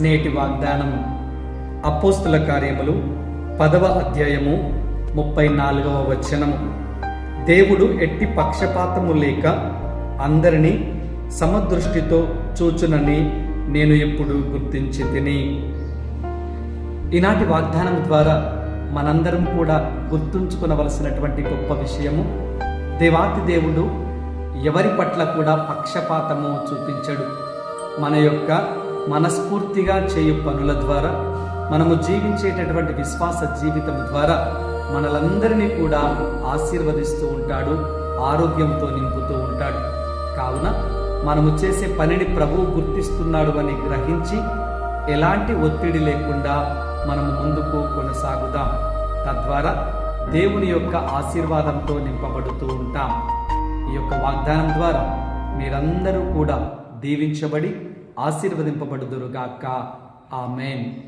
నేటి వాగ్దానము. అపోస్తుల కార్యములు పదవ అధ్యాయము ముప్పై నాలుగవ వచనము. దేవుడు ఎట్టి పక్షపాతము లేక అందరినీ సమదృష్టితో చూచునని నేను ఎప్పుడు గుర్తించి తిని. ఈనాటి వాగ్దానం ద్వారా మనందరం కూడా గుర్తుంచుకునవలసినటువంటి గొప్ప విషయము దేవాతి దేవుడు ఎవరి పట్ల కూడా పక్షపాతము చూపించడు. మన యొక్క మనస్ఫూర్తిగా చేయు పనుల ద్వారా మనము జీవించేటటువంటి విశ్వాస జీవితం ద్వారా మనలందరినీ కూడా ఆశీర్వదిస్తూ ఉంటాడు ఆరోగ్యంతో నింపుతూ ఉంటాడు. కావున మనము చేసే పనిని ప్రభువు గుర్తిస్తున్నాడు అని గ్రహించి ఎలాంటి ఒత్తిడి లేకుండా మనము ముందుకు కొనసాగుదాం. తద్వారా దేవుని యొక్క ఆశీర్వాదంతో నింపబడుతూ ఉంటాం. ఈ యొక్క వాగ్దానం ద్వారా మీరందరూ కూడా దీవించబడి ఆశీర్వదింపబడుదురుగాక. ఆమెన్.